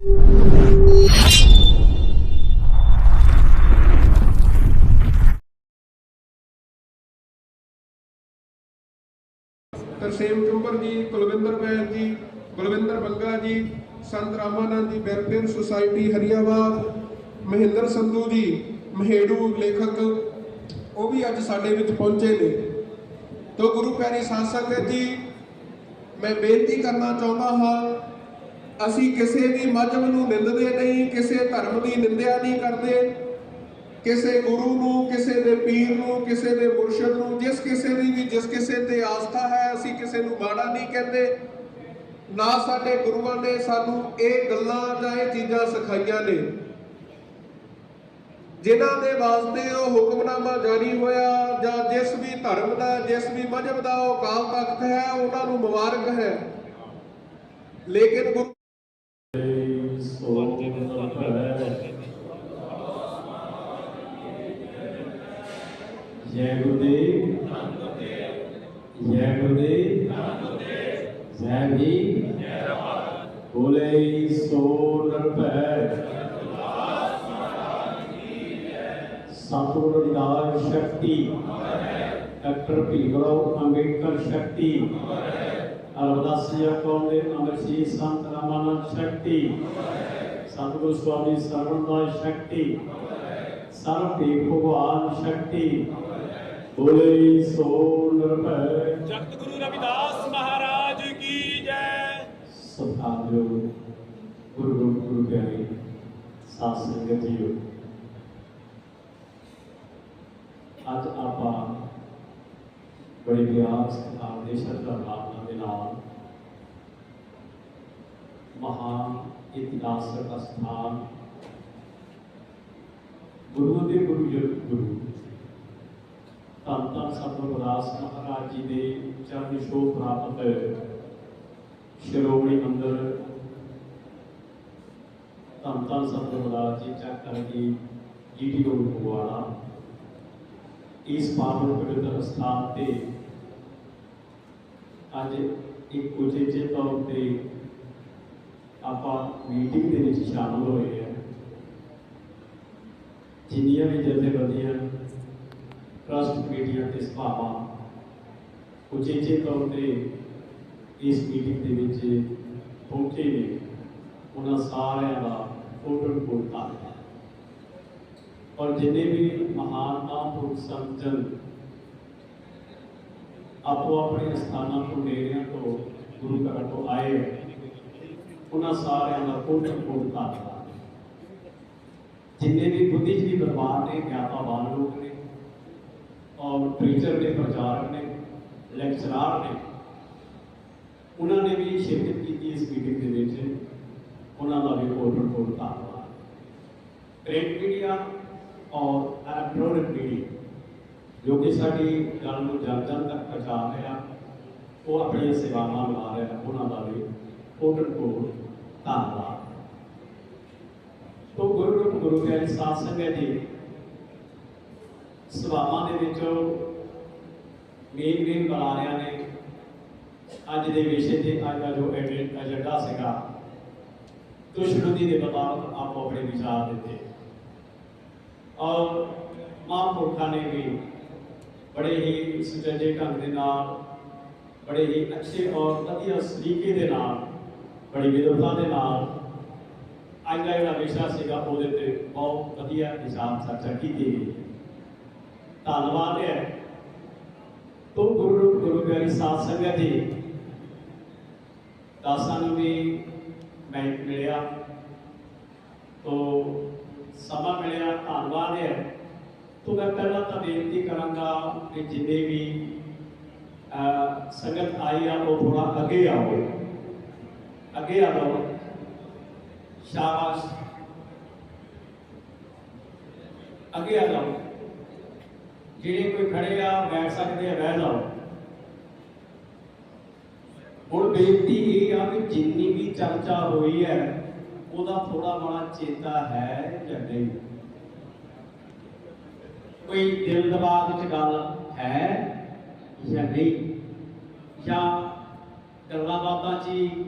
ਤਰਸੇਮ ਚੁੰਬਰ ਜੀ, ਕੁਲਵਿੰਦਰ ਬੈਨ ਜੀ ਬਲਵਿੰਦਰ ਬੰਗਾ ਜੀ, ਸੰਤ ਰਾਮਾਨੰਦ ਜੀ ਵੈਲਫੇਅਰ ਸੁਸਾਇਟੀ, ਹਰੀਆਬਾਦ, ਮਹਿੰਦਰ ਸੰਧੂ ਜੀ, ਮਹੇੜੂ ਲੇਖਕ, ਉਹ ਵੀ ਅੱਜ ਸਾਡੇ ਵਿੱਚ ਪਹੁੰਚੇ ਨੇ। ਤੋ ਗੁਰੂ ਪਿਆਰੀ ਸਾਧ ਸੰਗਤ ਜੀ, ਮੈਂ ਬੇਨਤੀ ਕਰਨਾ ਚਾਹੁੰਦਾ ਹਾਂ ਅਸੀਂ ਕਿਸੇ ਵੀ ਮਜ਼ਹਬ ਨੂੰ ਨਿੰਦਦੇ ਨਹੀਂ, ਕਿਸੇ ਧਰਮ ਦੀ ਨਿੰਦਿਆ ਨਹੀਂ ਕਰਦੇ। ਕਿਸੇ ਗੁਰੂ ਨੂੰ, ਕਿਸੇ ਦੇ ਪੀਰ ਨੂੰ, ਕਿਸੇ ਦੇ ਮੁਰਸ਼ਿਦ ਨੂੰ, ਜਿਸ ਕਿਸੇ ਦੀ ਵੀ, ਜਿਸ ਕਿਸੇ ਤੇ ਆਸਥਾ ਹੈ, ਅਸੀਂ ਕਿਸੇ ਨੂੰ ਮਾੜਾ ਨਹੀਂ ਕਹਿੰਦੇ। ਨਾ ਸਾਡੇ ਗੁਰੂਆਂ ਨੇ ਸਾਨੂੰ ਇਹ ਗੱਲਾਂ ਜਾਂ ਇਹ ਚੀਜ਼ਾਂ ਸਿਖਾਈਆਂ ਨੇ। ਜਿਨ੍ਹਾਂ ਦੇ ਵਾਸਤੇ ਉਹ ਹੁਕਮਨਾਮਾ ਜਾਰੀ ਹੋਇਆ ਜਾਂ ਜਿਸ ਵੀ ਧਰਮ ਦਾ, ਜਿਸ ਵੀ ਮਜ਼ਹਬ ਦਾ ਉਹ ਕਾਲ ਤਖਤ ਹੈ, ਉਹਨਾਂ ਨੂੰ ਮੁਬਾਰਕ ਹੈ। ਲੇਕਿਨ ਗੁਰੂ ਜੈ ਗੁਰਦੇਵ ਜੈ ਗੁਰਦੇਵ ਜੈ ਵੀ ਬੋਲੇ ਸੋ ਨਰਭੈ ਸਤਿਗੁਰੂ ਰਵਿਦਾਸ ਸ਼ਕਤੀ ਡਾਕਟਰ ਭੀਮਰਾਓ ਅੰਬੇਡਕਰ ਸ਼ਕਤੀ ਅਰਦਾਸੀਆ ਕੌਮ ਦੇ ਅਮਰਸ਼ੀ ਸੰਤ ਰਾਮਾਨੰਦ ਸ਼ਕਤੀ ਸਤਿਗੁਰੂ ਸਵਾਮੀ ਸਰਵਨਦਾਸ ਸ਼ਕਤੀ ਸਰਬ ਦੇ ਭਗਵਾਨ ਸ਼ਕਤੀ ਬੋਲੇ ਸੋ ਨਿਰਭੈ ਜਗਤ ਗੁਰੂ ਰਵਿਦਾਸ ਮਹਾਰਾਜ ਕੀ ਜੈ ਸਤਿਕਾਰਯੋਗ ਗੁਰੂ ਗੁਰੂ ਗੁਰੂ ਪਿਆਰੇ ਸਾਧ ਸੰਗਤ ਜੀਓ ਅੱਜ ਆਪਾਂ ਬੜੇ ਪਿਆਰ ਸਤਿਕਾਰ ਦੇ ਸ਼ਰਧਾ ਭਾਵਨਾ ਦੇ ਨਾਲ ਮਹਾਨ ਇਤਿਹਾਸਕ ਅਸਥਾਨ ਗੁਰੂ ਦੇ ਗੁਰੂ ਜਗਤ ਗੁਰੂ ਧੰਨ ਧੰਨ ਸਤਿਗੁਰੂ ਰਵਿਦਾਸ ਮਹਾਰਾਜ ਜੀ ਦੇ ਚਰਨ ਛੋਹ ਪ੍ਰਾਪਤ ਸ਼੍ਰੋਮਣੀ ਮੰਦਰ ਧੰਨ ਧੰਨ ਸਤਿਗੁਰੂ ਰਵਿਦਾਸ ਜੀ, ਚੱਕ ਦੀ ਜੀਟੀ ਰੋਡ ਫਗਵਾੜਾ ਇਸ ਪਾਵਨ ਪਵਿੱਤਰ ਸਥਾਨ ਤੇ ਅੱਜ ਇੱਕ ਉਚੇਚੇ ਤੌਰ ਤੇ ਆਪਾਂ ਮੀਟਿੰਗ ਦੇ ਵਿੱਚ ਸ਼ਾਮਲ ਹੋਏ ਹਾਂ। ਜਿੰਨੀਆਂ ਵੀ ਜਥੇਬੰਦੀਆਂ ਟਰਸਟ ਕਮੇਟੀਆਂ ਤੇ ਸਭਾਵਾਂ ਉਚੇਚੇ ਤੌਰ ਤੇ ਇਸ ਮੀਟਿੰਗ ਦੇ ਵਿੱਚ ਪਹੁੰਚੇ ਨੇ ਉਹਨਾਂ ਸਾਰਿਆਂ ਦਾ ਫੋਟੋ ਕੋਟ ਧੰਨਵਾਦ ਔਰ ਜਿੰਨੇ ਵੀ ਮਹਾਨ ਮਹਾਂਪੁਰਖ ਸੰਤਨ ਆਪੋ ਆਪਣੇ ਸਥਾਨਾਂ ਤੋਂ ਡੇਰਿਆਂ ਤੋਂ ਗੁਰੂ ਘਰਾਂ ਤੋਂ ਆਏ ਹੈ, ਉਹਨਾਂ ਸਾਰਿਆਂ ਦਾ ਫੋਟੋ ਕੋਟ ਧੰਨਵਾਦ ਜਿੰਨੇ ਵੀ ਬੁੱਧੀਜੀਵੀ ਪਰਿਵਾਰ ਨੇ ਗਿਆਤਾਵਾਨ ਲੋਕ ਨੇ ਟੀਚਰ ਨੇ, ਪ੍ਰਚਾਰਕ ਨੇ ਲੈਕਚਰਾਰ ਨੇ, ਉਹਨਾਂ ਨੇ ਵੀ ਸ਼ਿਰਕਤ ਕੀਤੀ ਇਸ ਮੀਟਿੰਗ ਦੇ ਵਿੱਚ। ਉਹਨਾਂ ਦਾ ਵੀ ਬਹੁਤ ਬਹੁਤ ਧੰਨਵਾਦ। ਪ੍ਰਿੰਟ ਮੀਡੀਆ ਔਰ ਇਲੈਕਟ੍ਰੋਨਿਕ ਮੀਡੀਆ ਜੋ ਕਿ ਸਾਡੀ ਗੱਲ ਨੂੰ ਜਨ ਜਨ ਤੱਕ ਪਹੁੰਚਾ ਰਿਹਾ ਉਹ ਆਪਣੀਆਂ ਸੇਵਾਵਾਂ ਨਿਭਾ ਰਿਹਾ ਉਹਨਾਂ ਦਾ ਵੀ ਬਹੁਤ ਬਹੁਤ ਧੰਨਵਾਦ। ਤੋ ਗੁਰੂ ਗੁਰੂ ਪਿਆਰੇ ਸਾਧ ਸੰਗਤ ਜੀ, ਸੇਵਾਵਾਂ ਦੇ ਵਿੱਚ ਮੇਨ ਮੇਨ ਬੁਲਾਰਿਆਂ ਨੇ ਅੱਜ ਦੇ ਵਿਸ਼ੇ ਤੇ ਅੱਜ ਦਾ ਜੋ ਐਜੰ- ਏਜੰਡਾ ਸੀਗਾ, ਦੁਸ਼ਮਣੀ ਦੇ ਮੁਤਾਬਕ ਆਪੋ ਆਪਣੇ ਵਿਚਾਰ ਦਿੱਤੇ। ਔਰ ਮਹਾਂਪੁਰਖਾਂ ਨੇ ਵੀ ਬੜੇ ਹੀ ਸੁਚੱਜੇ ਢੰਗ ਦੇ ਨਾਲ, ਬੜੇ ਹੀ ਅੱਛੇ ਔਰ ਵਧੀਆ ਸਲੀਕੇ ਦੇ ਨਾਲ, ਬੜੀ ਵਿਦਵਤਾ ਦੇ ਨਾਲ ਅੱਜ ਦਾ ਜਿਹੜਾ ਵਿਸ਼ਾ ਸੀਗਾ, ਉਹਦੇ ਤੇ ਬਹੁਤ ਵਧੀਆ ਵਿਚਾਰ ਚਰਚਾ ਕੀਤੀ ਗਈ। ਧੰਨਵਾਦ ਹੈ। ਤੋ ਗੁਰੂ ਗੁਰੂ ਪਿਆਰੀ ਸਾਧ ਸੰਗਤ ਜੀ ਦਾਸਾਂ ਨੂੰ ਵੀ ਮੈਂ ਮਿਲਿਆ। ਤੋ ਸਮਾਂ ਮਿਲਿਆ, ਧੰਨਵਾਦ ਹੈ। ਤੋ ਮੈਂ ਪਹਿਲਾਂ ਤਾਂ ਬੇਨਤੀ ਕਰਾਂਗਾ ਕਿ ਜਿੰਨੇ ਵੀ ਸੰਗਤ ਆਈ ਆ, ਉਹ ਥੋੜਾ ਅੱਗੇ ਆਓ। ਅੱਗੇ ਆ ਜਾਓ ਸ਼ਾਬਾਸ਼। ਅੱਗੇ ਆ ਜਾਓ ਜਿਹੜੇ ਕੋਈ ਖੜੇ ਆ, ਬੈਠ ਸਕਦੇ ਆ, ਬਹਿ ਜਾਓ। ਹੁਣ ਬੇਨਤੀ ਇਹ ਆ ਕਿ ਜਿੰਨੀ ਵੀ ਚਰਚਾ ਹੋਈ ਹੈ, ਉਹਦਾ ਥੋੜਾ ਬੜਾ ਚੇਤਾ ਹੈ ਜਾਂ ਨਹੀਂ? ਕੋਈ ਦਿਲ ਦਿਮਾਗ ਵਿੱਚ ਗੱਲ ਹੈ ਜਾਂ ਨਹੀਂ? ਜਾਂ ਗੱਲਾਂ ਬਾਤਾਂ 'ਚ ਹੀ,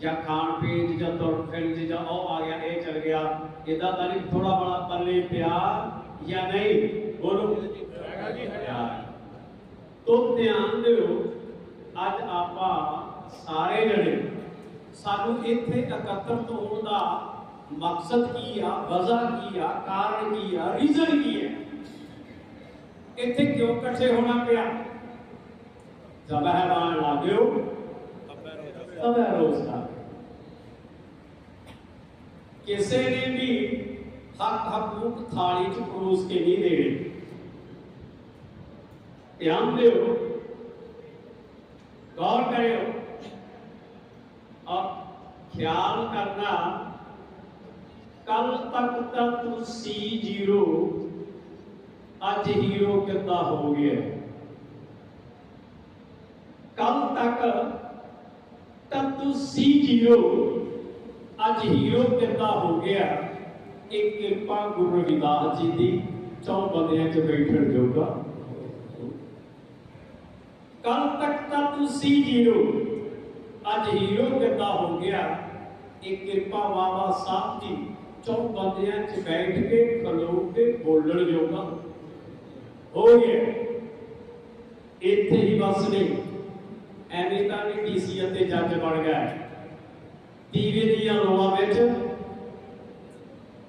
ਜਾਂ ਖਾਣ ਪੀਣ 'ਚ ਜਾਂ ਤੁਰ ਫਿਰਨ 'ਚ ਜਾਂ ਉਹ ਆ ਗਿਆ, ਇਹ ਚਲ ਗਿਆ ਇਦਾਂ ਤਾਂ ਨਹੀਂ ਥੋੜਾ ਬੜਾ ਪੱਲੇ ਪਿਆ ਜਾਂ ਨਹੀਂ? ਬੋਲੋ ਹੈਗਾ ਜੀ, ਹੈਗਾ। ਪਿਆ। ਤੋ ਧਿਆਨ ਦਿਓ ਅੱਜ ਆਪਾਂ ਸਾਰੇ ਜਣੇ ਸਾਨੂੰ ਇੱਥੇ ਇਕੱਤਰਤ ਹੋਣ ਦਾ ਮਕਸਦ ਕੀ ਆ ਵਜ੍ਹਾ ਕੀ ਆ ਕਾਰਨ ਕੀ ਆ ਰੀਜ਼ਨ ਕੀ ਹੈ ਇੱਥੇ ਕਿਉਂ ਇਕੱਠੇ ਹੋਣਾ ਪਿਆ ਜ਼ਬਹਿਬਾਨ ਲਾਗਿਓ ਤਬੈ ਰੋਜ਼ਗਾਰ ਕਿਸੇ ਨੇ ਵੀ ਹੱਕ ਹਕੂਕ ਥਾਲੀ ਚ ਪਰੋਸ ਕੇ ਨਹੀਂ ਦੇਣੇ ਧਿਆਨ ਦਿਓ। ਗੌਰ ਕਰਿਓ। ਔਰ ਖਿਆਲ ਕਰਨਾ ਕੱਲ ਤੱਕ ਤਾਂ ਤੂੰ ਸੀ ਜ਼ੀਰੋ, ਅੱਜ ਹੀਰੋ ਕਿੱਦਾਂ ਹੋ ਗਿਆ? ਕੱਲ ਤੱਕ ਤਾਂ ਤੂੰ ਸੀ ਜ਼ੀਰੋ, ਅੱਜ ਹੀਰੋ ਕਿੱਦਾਂ ਹੋ ਗਿਆ? ਇਹ ਕਿਰਪਾ ਗੁਰੂ ਰਵਿਦਾਸ ਜੀ ਦੀ ਚੌਂ ਬੰਦਿਆਂ 'ਚ ਬੈਠਣ ਜੋਗਾ। ਕੱਲ ਤੱਕ ਤਾਂ ਤੁਸੀਂ ਜ਼ੀਰੋ। ਅੱਜ ਹੀਰੋ ਕਿੱਦਾਂ ਹੋ ਗਿਆ? ਇਹ ਕਿਰਪਾ ਬਾਬਾ ਸਾਹਿਬ ਦੀ ਚੌਂ ਬੰਦਿਆਂ 'ਚ ਬੈਠ ਕੇ ਖਲੋ ਕੇ ਬੋਲਣ ਜੋਗਾ। ਹੋ ਗਿਆ। ਇੱਥੇ ਹੀ ਬਸ ਨਹੀਂ ਐਵੇਂ ਤਾਂ ਨਹੀਂ ਡੀਸੀ ਅਤੇ ਜੱਜ ਬਣ ਗਏ। ਦੀਵੇ ਦੀਆਂ ਲੋਆਂ ਵਿੱਚ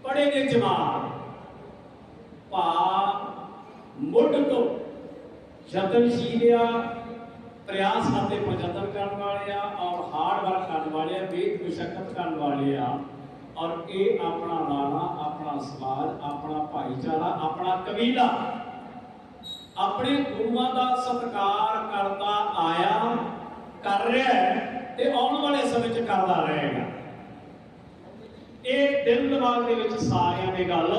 ਪੜੇ ਨੇ ਜਮਾਤ ਭਾ ਮੁੱਢ ਤੋਂ ਯਤਨਸ਼ੀਲਿਆ ਪ੍ਰਯਾਸ ਅਤੇ ਪ੍ਰਯਤਨ ਕਰਨ ਵਾਲੇ ਆ ਔਰ ਹਾਰਡ ਵਰਕ ਕਰਨ ਵਾਲੇ ਆ ਵੇਦ ਮੁਸ਼ਕਲ ਕਰਨ ਵਾਲੇ ਆ। ਔਰ ਇਹ ਆਪਣਾ ਲਾਣਾ, ਆਪਣਾ ਸਮਾਜ ਆਪਣਾ ਭਾਈਚਾਰਾ, ਆਪਣਾ ਕਬੀਲਾ। ਆਪਣੇ ਗੁਰੂਆਂ ਦਾ ਸਤਿਕਾਰ ਕਰਦਾ ਆਇਆ, ਕਰ ਰਿਹਾ ਤੇ ਆਉਣ ਵਾਲੇ ਸਮੇਂ 'ਚ ਕਰਦਾ ਰਹੇਗਾ। ਇਹ ਦਿਲ ਦਿਮਾਗ ਦੇ ਵਿੱਚ ਸਾਰਿਆਂ ਦੀ ਗੱਲ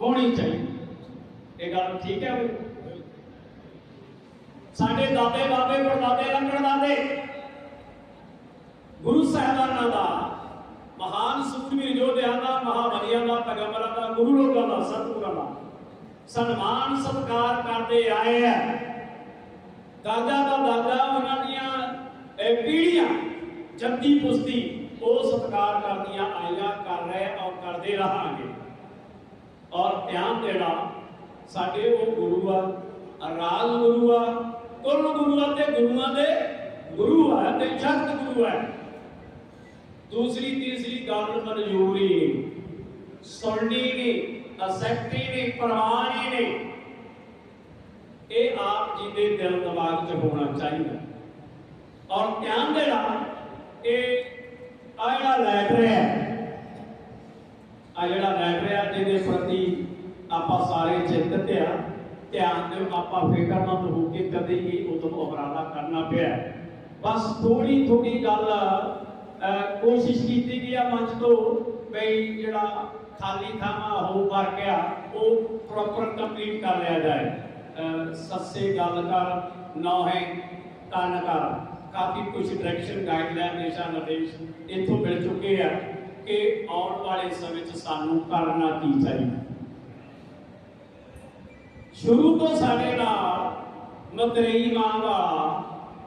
ਹੋਣੀ ਚਾਹੀਦੀ। ਇਹ ਗੱਲ ਠੀਕ ਹੈ ਬਈ ਸਾਡੇ ਦਾਦੇ ਬਾਬੇ ਪੜਦਾਦੇ ਲੰਗੜ ਦਾਦੇ ਗੁਰੂ ਸਾਹਿਬਾਨਾਂ ਦਾ, ਮਹਾਨ ਸੂਰਮੀਰ ਯੋਧਿਆਂ ਦਾ, ਮਹਾਬਲੀਆਂ ਦਾ, ਪੈਗੰਬਰਾਂ ਦਾ, ਗੁਰੂ ਲੋਕਾਂ ਦਾ, ਸਤਿਗੁਰਾਂ ਦਾ। ਸਨਮਾਨ, ਸਤਿਕਾਰ ਕਰਦੇ ਆਏ ਆ। ਦਾਦਾ ਦਾ ਦਾਦਾ, ਉਹਨਾਂ ਦੀਆਂ, ਇਹ ਪੀੜ੍ਹੀਆਂ, ਜੱਦੀ ਪੁਸਤੀ, ਉਹ ਸਤਿਕਾਰ ਕਰਦੀਆਂ ਆਈਆਂ ਕਰ ਰਹੇ ਔਰ ਕਰਦੇ ਰਹਾਂਗੇ। ਔਰ ਧਿਆਨ ਦੇਣਾ, ਸਾਡੇ ਉਹ ਗੁਰੂ ਆ ਰਾਜ ਗੁਰੂ ਆ ਕੁੱਲ ਗੁਰੂਆਂ ਆ ਤੇ, ਗੁਰੂਆਂ ਦੇ ਗੁਰੂ ਹੈ ਤੇ ਜਗਤ ਗੁਰੂ ਹੈ ਦੂਸਰੀ, ਤੀਸਰੀ ਗੱਲ ਮਨਜ਼ੂਰੀ ਸੁਣਨੀ ਨਹੀਂ ਅਸੈਪਟੀ ਨਹੀਂ, ਪ੍ਰਵਾਨੀ ਨਹੀਂ। ਇਹ ਆਪ ਜੀ ਦੇ ਦਿਲ ਦਿਮਾਗ 'ਚ ਹੋਣਾ ਚਾਹੀਦਾ। ਔਰ ਧਿਆਨ ਦੇਣਾ ਇਹ ਆ ਜਿਹੜਾ ਲੈਟਰ ਹੈ, ਆ ਜਿਹੜਾ ਲੈਟਰ ਹੈ ਜਿਹਦੇ ਪ੍ਰਤੀ ਆਪਾਂ ਸਾਰੇ ਚਿੰਤਤ ਆ ਧਿਆਨ ਦਿਓ, ਆਪਾਂ ਫਿਕਰਮੰਦ ਹੋ ਕੇ ਕਦੇ ਹੀ ਉਦਮ ਉਪਰਾਲਾ ਕਰਨਾ ਪਿਆ। ਬਸ ਥੋੜੀ ਥੋੜੀ ਗੱਲ ਕੋਸ਼ਿਸ਼ ਕੀਤੀ ਗਈ ਆ ਮੰਚ ਤੋਂ ਬਈ ਜਿਹੜਾ ਖਾਲੀ ਥਾਵਾਂ ਹੋ ਵਰ ਗਿਆ ਉਹ ਪ੍ਰੋਪਰ ਕੰਪਲੀਟ ਕਰ ਲਿਆ ਜਾਏ। ਸੱਸੇ ਗੱਲ ਕਰ ਨੌਹੇ ਕੰਨ ਕਰ। ਕਾਫੀ ਕੁਝ ਡਾਇਰੈਕਸ਼ਨ ਗਾਈਡਲਾਈਨ ਦਿਸ਼ਾ ਨਿਰਦੇਸ਼ ਇੱਥੋਂ ਮਿਲ ਚੁੱਕੇ ਆ ਕਿ ਆਉਣ ਵਾਲੇ ਸਮੇਂ 'ਚ ਸਾਨੂੰ ਕਰਨਾ ਕੀ ਚਾਹੀਦਾ। ਸ਼ੁਰੂ ਤੋਂ ਸਾਡੇ ਨਾਲ ਮਤਰੇਈ ਮਾਂ ਦਾ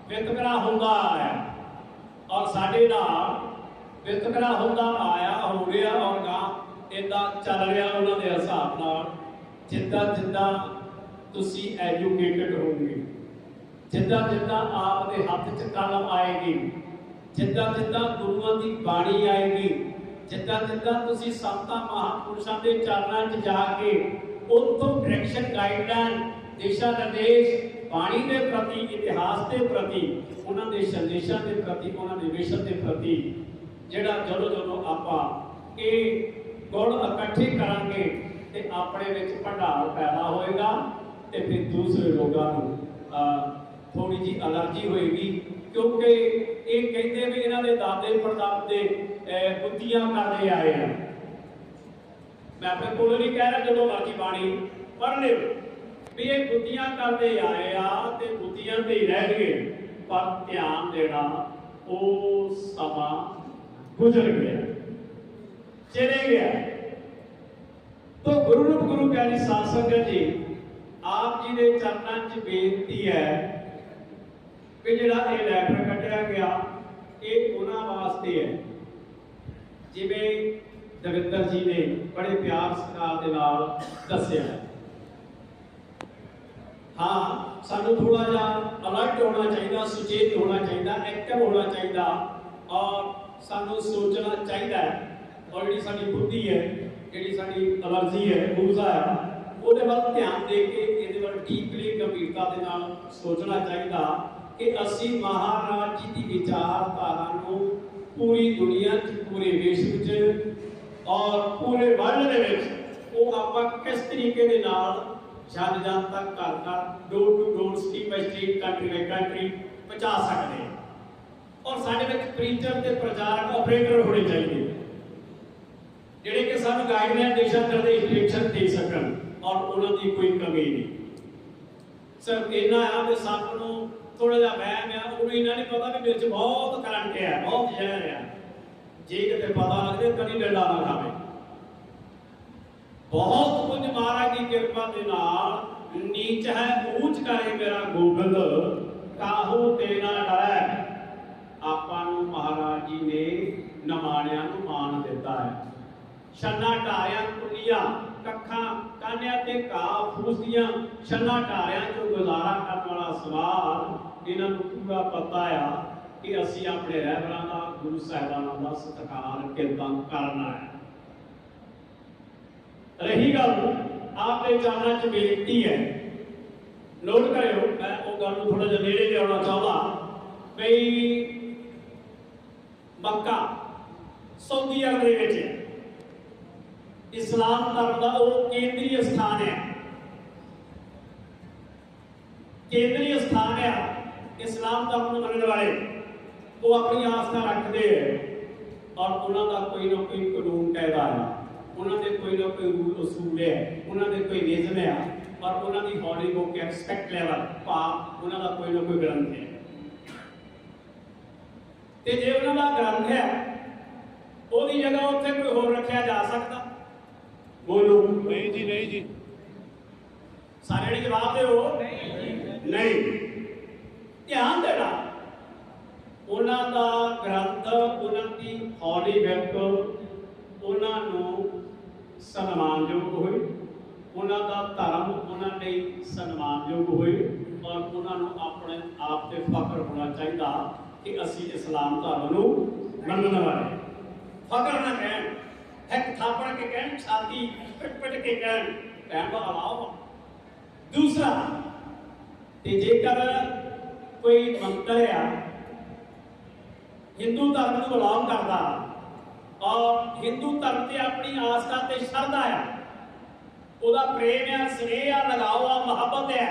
ਵਿਤਕਰਾ ਹੁੰਦਾ ਆਇਆ ਔਰ ਸਾਡੇ ਨਾਲ ਵਿਤਕਰਾ ਹੁੰਦਾ ਆਇਆ ਹੋ ਰਿਹਾ ਔਰ ਗਾ ਇਦਾਂ ਚੱਲ ਰਿਹਾ ਉਹਨਾਂ ਦੇ ਹਿਸਾਬ ਨਾਲ। ਜਿੱਦਾਂ ਜਿੱਦਾਂ ਤੁਸੀਂ ਐਜੂਕੇਟਡ ਹੋਵੋਗੇ, ਜਿੱਦਾਂ ਜਿੱਦਾਂ ਆਪ ਦੇ ਹੱਥ 'ਚ ਕਲਮ ਆਏਗੀ, ਜਿੱਦਾਂ ਜਿੱਦਾਂ ਗੁਰੂਆਂ ਦੀ ਬਾਣੀ ਆਏਗੀ, ਜਿੱਦਾਂ ਜਿੱਦਾਂ ਤੁਸੀਂ ਸੰਤਾਂ ਮਹਾਂਪੁਰਸ਼ਾਂ ਦੇ ਚਰਨਾਂ 'ਚ ਜਾ ਕੇ ਉੱਥੋਂ ਡਾਇਰੈਕਸ਼ਨ ਗਾਈਡਲਾਈਨ ਦਿਸ਼ਾ ਨਿਰਦੇਸ਼ ਬਾਣੀ ਦੇ ਪ੍ਰਤੀ ਇਤਿਹਾਸ ਦੇ ਪ੍ਰਤੀ ਉਹਨਾਂ ਦੇ ਸੰਦੇਸ਼ਾਂ ਦੇ ਪ੍ਰਤੀ ਉਹਨਾਂ ਦੇ ਵਿਸ਼ਵ ਦੇ ਪ੍ਰਤੀ ਜਿਹੜਾ ਜਦੋਂ ਜਦੋਂ ਆਪਾਂ ਇਹ ਗੁਣ ਇਕੱਠੇ ਕਰਾਂਗੇ ਤੇ ਆਪਣੇ ਵਿੱਚ ਭੰਡਾਰ ਪੈਦਾ ਹੋਏਗਾ ਤੇ ਫਿਰ ਦੂਸਰੇ ਲੋਕਾਂ ਨੂੰ ਥੋੜੀ ਜੀ ਅਲਰਜੀ ਹੋਏਗੀ ਕਿਉਂਕਿ ਇਹ ਕਹਿੰਦੇ ਵੀ ਇਹਨਾਂ ਦੇ ਦਾਦੇ ਪੜਦਾਦੇ ਅਹ, ਬੁੱਧੀਆਂ ਕਰਦੇ ਆਏ ਆ। ਮੈਂ ਆਪਣੇ ਕੋਲ ਨਹੀਂ ਕਹਿ ਰਿਹਾ ਜਦੋਂ ਮਰਜ਼ੀ ਬਾਣੀ ਪੜ੍ਹ ਲਿਓ ਵੀ ਇਹ ਬੁੱਧੀਆਂ ਕਰਦੇ ਆਏ ਆ ਤੇ ਬੁੱਧੀਆਂ ਤੇ ਹੀ ਰਹਿ ਪਰ ਧਿਆਨ ਦੇਣਾ, ਉਹ ਸਮਾਂ ਗੁਜ਼ਰ ਗਿਆ। ਚਲੇ ਗਿਆ। ਤੋ ਗੁਰੂ ਰੂਪ ਗੁਰੂ ਪਿਆਰੀ ਸਾਧ ਸੰਗਤ ਜੀ, ਆਪ ਜੀ ਦੇ ਚਰਨਾਂ 'ਚ ਬੇਨਤੀ ਹੈ ਕਿ ਜਿਹੜਾ ਇਹ ਲੈਟਰ ਕੱਢਿਆ ਗਿਆ, ਇਹ ਉਹਨਾਂ ਵਾਸਤੇ ਹੈ। ਜਿਵੇਂ ਦਵਿੰਦਰ ਜੀ ਨੇ ਬੜੇ ਪਿਆਰ ਸਤਿਕਾਰ ਦੇ ਨਾਲ ਦੱਸਿਆ ਹਾਂ। ਸਾਨੂੰ ਥੋੜਾ ਜਿਹਾ ਅਲਰਟ ਹੋਣਾ ਚਾਹੀਦਾ, ਸੁਚੇਤ ਹੋਣਾ ਚਾਹੀਦਾ ਐਕਟਿਵ ਹੋਣਾ ਚਾਹੀਦਾ ਔਰ ਸਾਨੂੰ ਸੋਚਣਾ ਚਾਹੀਦਾ ਹੈ। ਔਰ ਜਿਹੜੀ ਸਾਡੀ ਬੁੱਧੀ ਹੈ, ਜਿਹੜੀ ਸਾਡੀ ਅਲਰਜੀ ਹੈ, ਊਰਜਾ ਹੈ, ਉਹਦੇ ਵੱਲ ਧਿਆਨ ਦੇ ਕੇ ਇਹਦੇ ਵੱਲ ਡੀਪਲੀ ਗੰਭੀਰਤਾ ਦੇ ਨਾਲ ਸੋਚਣਾ ਚਾਹੀਦਾ ਕਿ ਅਸੀਂ ਮਹਾਰਾਜ ਜੀ ਦੀ ਵਿਚਾਰਧਾਰਾ ਨੂੰ ਪੂਰੀ ਦੁਨੀਆ 'ਚ, ਪੂਰੇ ਵਿਸ਼ਵ 'ਚ ਔਰ ਪੂਰੇ ਵਰਲਡ ਦੇ ਵਿੱਚ ਉਹ ਆਪਾਂ ਕਿਸ ਤਰੀਕੇ ਦੇ ਨਾਲ ਜਨ ਜਨ ਤੱਕ ਘਰ ਘਰ door to door street by street country by country ਪਹੁੰਚਾ ਸਕਦੇ ਹਾਂ। ਔਰ ਸਾਡੇ ਵਿੱਚ ਪ੍ਰੀਚਰ ਤੇ ਪ੍ਰਚਾਰਕ ਆਪਰੇਟਰ ਹੋਣੇ ਚਾਹੀਦੇ ਜਿਹੜੇ ਕਿ ਸਾਨੂੰ ਗਾਈਡਲਾਈਨ ਦਿਸ਼ਾ ਨਿਰਦੇਸ਼ ਡਾਇਰੈਕਸ਼ਨ ਦੇ ਸਕਣ, ਔਰ ਉਹਨਾਂ ਦੀ ਕੋਈ ਕਮੀ ਨਹੀਂ। ਸਿਰਫ ਇਹਨਾਂ ਆ ਕਿ ਸੱਪ ਨੂੰ ਥੋੜਾ ਜਿਹਾ ਵਹਿਮ ਆ, ਉਹਨੂੰ ਇਹਨਾਂ ਨਹੀਂ ਪਤਾ ਵੀ ਵਿੱਚ ਬਹੁਤ ਕਰੰਟ ਹੈ ਬਹੁਤ ਜ਼ਹਿਰ ਆ। ਜੇ ਕਿਤੇ ਪਤਾ ਲੱਗੇ ਕਦੀ ਡੰਡਾ ਨਾ ਖਾਵੇ। ਬਹੁਤ ਕੁਝ ਮਹਾਰਾਜ ਦੀ ਕਿਰਪਾ ਦੇ ਨਾਲ ਨੀਚ ਹੈ, ਊਚ ਕਰੇ ਮੇਰਾ ਗੋਬਿੰਦ, ਕਾਹੂ ਤੇ ਨਾ ਡਰੈ। ਆਪਾਂ ਨੂੰ ਮਹਾਰਾਜ ਜੀ ਨੇ ਨਮਾਣਿਆਂ ਨੂੰ ਮਾਨ ਦਿੱਤਾ ਹੈ। ਛੰਨਾ ਢਾਰਿਆਂ ਕੁੰਨੀਆਂ, ਕੱਖਾਂ ਕਾਨਿਆਂ ਤੇ ਘਾਹ ਫੂਸਦੀਆਂ, ਛੰਨਾ ਢਾਰਿਆਂ ਚੋਂ ਗੁਜ਼ਾਰਾ ਕਰਨ ਵਾਲਾ ਸਵਾਲ ਇਹਨਾਂ ਨੂੰ ਪੂਰਾ ਪਤਾ ਆ। ਕਿ ਅਸੀਂ ਆਪਣੇ ਰਹਿਬਰਾਂ ਦਾ, ਗੁਰੂ ਸਾਹਿਬਾਨਾਂ ਦਾ ਸਤਿਕਾਰ ਕਿਦਾਂ ਕਰਨਾ ਹੈ। ਰਹੀ ਗੱਲ ਆਪਦੇ ਚਰਨਾਂ 'ਚ ਬੇਨਤੀ ਹੈ। ਨੋਟ ਕਰਿਓ, ਮੈਂ ਉਹ ਗੱਲ ਨੂੰ ਥੋੜਾ ਜਿਹਾ ਨੇੜੇ ਲਿਆਉਣਾ ਚਾਹੁੰਦਾ। ਬਈ ਮੱਕਾ, ਸਾਊਦੀ ਅਰਬ ਦੇ ਵਿੱਚ ਇਸਲਾਮ ਧਰਮ ਦਾ ਉਹ ਕੇਂਦਰੀ ਸਥਾਨ ਹੈ। ਕੇਂਦਰੀ ਸਥਾਨ ਹੈ ਇਸਲਾਮ ਧਰਮ ਨੂੰ ਮੰਨਣ ਵਾਲੇ। ਉਹ ਆਪਣੀ ਆਸਥਾ ਰੱਖਦੇ ਹੈ ਔਰ ਉਹਨਾਂ ਦਾ ਕੋਈ ਨਾ ਕੋਈ ਕਾਨੂੰਨ ਕਾਇਦਾ ਹੈ ਉਹਨਾਂ ਦੇ ਕੋਈ ਨਾ ਕੋਈ ਰੂਲ ਉਸੂਲ ਹੈ ਉਹਨਾਂ ਦੇ ਕੋਈ ਨਿਯਮ ਹੈ ਔਰ ਉਹਨਾਂ ਦੀ ਹੋਲੀ ਬੁੱਕ ਐਕਸਪੈਕਟ ਲੈਵਲ ਪਾ ਉਹਨਾਂ ਦਾ ਕੋਈ ਨਾ ਕੋਈ ਗ੍ਰੰਥ ਹੈ ਤੇ ਜੇ ਉਹਨਾਂ ਦਾ ਗ੍ਰੰਥ ਹੈ ਉਹਦੀ ਜਗ੍ਹਾ ਉੱਥੇ ਕੋਈ ਹੋਰ ਰੱਖਿਆ ਜਾ ਸਕਦਾ? ਬੋਲੋ। ਨਹੀਂ ਜੀ ਨਹੀਂ ਜੀ। ਸਾਰੇ ਜਵਾਬ ਦਿਓ। ਨਹੀਂ ਧਿਆਨ ਦੇਣਾ ਉਹਨਾਂ ਦਾ ਗ੍ਰੰਥ ਉਹਨਾਂ ਦੀ ਉਹਨਾਂ ਨੂੰ ਸਨਮਾਨਯੋਗ ਹੋਏ, ਉਹਨਾਂ ਦਾ ਧਰਮ ਉਹਨਾਂ ਲਈ ਸਨਮਾਨਯੋਗ ਹੋਏ ਔਰ ਉਹਨਾਂ ਨੂੰ ਆਪਣੇ ਆਪ ਤੇ ਫਖਰ ਹੋਣਾ ਚਾਹੀਦਾ ਕਿ ਅਸੀਂ ਇਸਲਾਮ ਧਰਮ ਨੂੰ ਮੰਨਣ ਵਾਲੇ ਫਖਰ ਨਾ ਕਹਿਣ ਇੱਕ ਥਾਪੜ ਕੇ ਕਹਿਣ, ਛਾਤੀ ਪਿਟ ਪਿਟ ਕੇ ਕਹਿਣ ਕਹਿਣ ਦਾ ਅਲਾਵਾ ਦੂਸਰਾ, ਤੇ ਜੇਕਰ ਕੋਈ ਮੰਤਰ ਆ ਹਿੰਦੂ ਧਰਮ ਨੂੰ ਬਿਲੋਂਗ ਕਰਦਾ। ਔਰ ਹਿੰਦੂ ਧਰਮ ਤੇ ਆਪਣੀ ਆਸਥਾ ਤੇ ਸ਼ਰਧਾ ਆ। ਉਹਦਾ ਪ੍ਰੇਮ ਆ, ਸਨੇਹ ਆ, ਲਗਾਓ ਆ, ਮੁਹੱਬਤ ਹੈ